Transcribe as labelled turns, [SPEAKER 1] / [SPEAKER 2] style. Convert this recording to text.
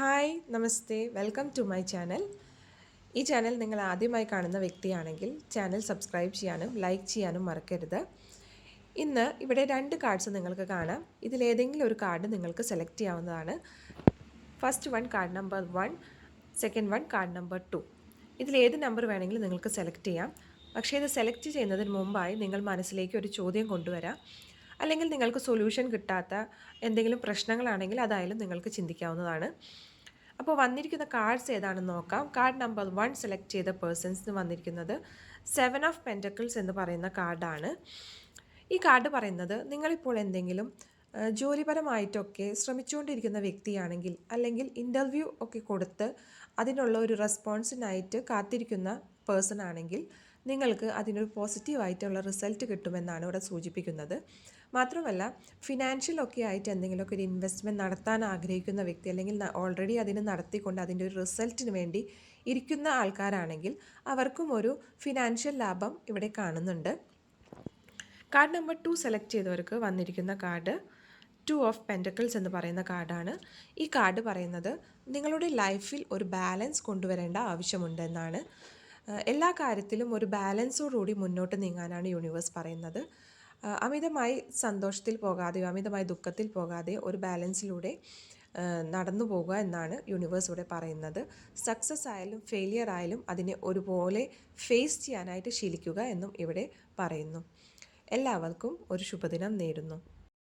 [SPEAKER 1] Hi namaste. Welcome to my channel. ഈ channel നിങ്ങൾ ആദ്യമായി കാണുന്ന വ്യക്തിയാണെങ്കിൽ ചാനൽ സബ്സ്ക്രൈബ് ചെയ്യാനും ലൈക്ക് ചെയ്യാനും മറക്കരുത്. ഇന്ന് ഇവിടെ രണ്ട് കാർഡ്സ് നിങ്ങൾക്ക് കാണാം. ഇതിലേതെങ്കിലും ഒരു കാർഡ് നിങ്ങൾക്ക് സെലക്ട് ചെയ്യാവുന്നതാണ്. First one card number one second one card number two ഇതിലേത് number വേണമെങ്കിലും നിങ്ങൾക്ക് സെലക്ട് ചെയ്യാം. പക്ഷേ ഇത് സെലക്ട് ചെയ്യുന്നതിന് മുമ്പായി നിങ്ങൾ മനസ്സിലേക്ക് ഒരു ചോദ്യം കൊണ്ടുവരാം. അല്ലെങ്കിൽ നിങ്ങൾക്ക് സൊല്യൂഷൻ കിട്ടാത്ത എന്തെങ്കിലും പ്രശ്നങ്ങളാണെങ്കിൽ അതായാലും നിങ്ങൾക്ക് ചിന്തിക്കാവുന്നതാണ്. അപ്പോൾ വന്നിരിക്കുന്ന കാർഡ്സ് ഏതാണെന്ന് നോക്കാം. കാർഡ് നമ്പർ വൺ സെലക്ട് ചെയ്ത പേഴ്സൺസിന് വന്നിരിക്കുന്നത് സെവൻ ഓഫ് പെന്റക്കിൾസ് എന്ന് പറയുന്ന കാർഡാണ് ഈ കാർഡ് പറയുന്നത് നിങ്ങളിപ്പോൾ എന്തെങ്കിലും ജോലിപരമായിട്ടൊക്കെ ശ്രമിച്ചുകൊണ്ടിരിക്കുന്ന വ്യക്തിയാണെങ്കിൽ അല്ലെങ്കിൽ ഇന്റർവ്യൂ ഒക്കെ കൊടുത്ത് അതിനുള്ള ഒരു റെസ്പോൺസിനായിട്ട് കാത്തിരിക്കുന്ന പേഴ്സൺ ആണെങ്കിൽ നിങ്ങൾക്ക് അതിനൊരു പോസിറ്റീവായിട്ടുള്ള റിസൾട്ട് കിട്ടുമെന്നാണ് ഇവിടെ സൂചിപ്പിക്കുന്നത്. മാത്രമല്ല ഫിനാൻഷ്യൽ ഒക്കെ ആയിട്ട് എന്തെങ്കിലുമൊക്കെ ഒരു ഇൻവെസ്റ്റ്മെന്റ് നടത്താൻ ആഗ്രഹിക്കുന്ന വ്യക്തി അല്ലെങ്കിൽ ഓൾറെഡി അതിന് നടത്തിക്കൊണ്ട് അതിന്റെ ഒരു റിസൾട്ടിന് വേണ്ടി ഇരിക്കുന്ന ആൾക്കാരാണെങ്കിൽ അവർക്കും ഒരു ഫിനാൻഷ്യൽ ലാഭം ഇവിടെ കാണുന്നുണ്ട്. കാർഡ് നമ്പർ ടു സെലക്ട് ചെയ്തവർക്ക് വന്നിരിക്കുന്ന കാർഡ് ടു ഓഫ് പെന്റക്കിൾസ് എന്ന് പറയുന്ന കാർഡാണ്. ഈ കാർഡ് പറയുന്നത് നിങ്ങളുടെ ലൈഫിൽ ഒരു ബാലൻസ് കൊണ്ടുവരേണ്ട ആവശ്യമുണ്ട് എന്നാണ് ഏഹ് എല്ലാ കാര്യത്തിലും ഒരു ബാലൻസോടുകൂടി മുന്നോട്ട് നീങ്ങാനാണ് യൂണിവേഴ്സ് പറയുന്നത്. അമിതമായി സന്തോഷത്തിൽ പോകാതെയോ അമിതമായി ദുഃഖത്തിൽ പോകാതെ ഒരു ബാലൻസിലൂടെ നടന്നു പോകുക എന്നാണ് യൂണിവേഴ്സ് ഇവിടെ പറയുന്നത്. സക്സസ് ആയാലും ഫെയിലിയർ ആയാലും അതിനെ ഒരുപോലെ ഫേസ് ചെയ്യാനായിട്ട് ശീലിക്കുക എന്നും ഇവിടെ പറയുന്നു. എല്ലാവർക്കും ഒരു ശുഭദിനം നേരുന്നു.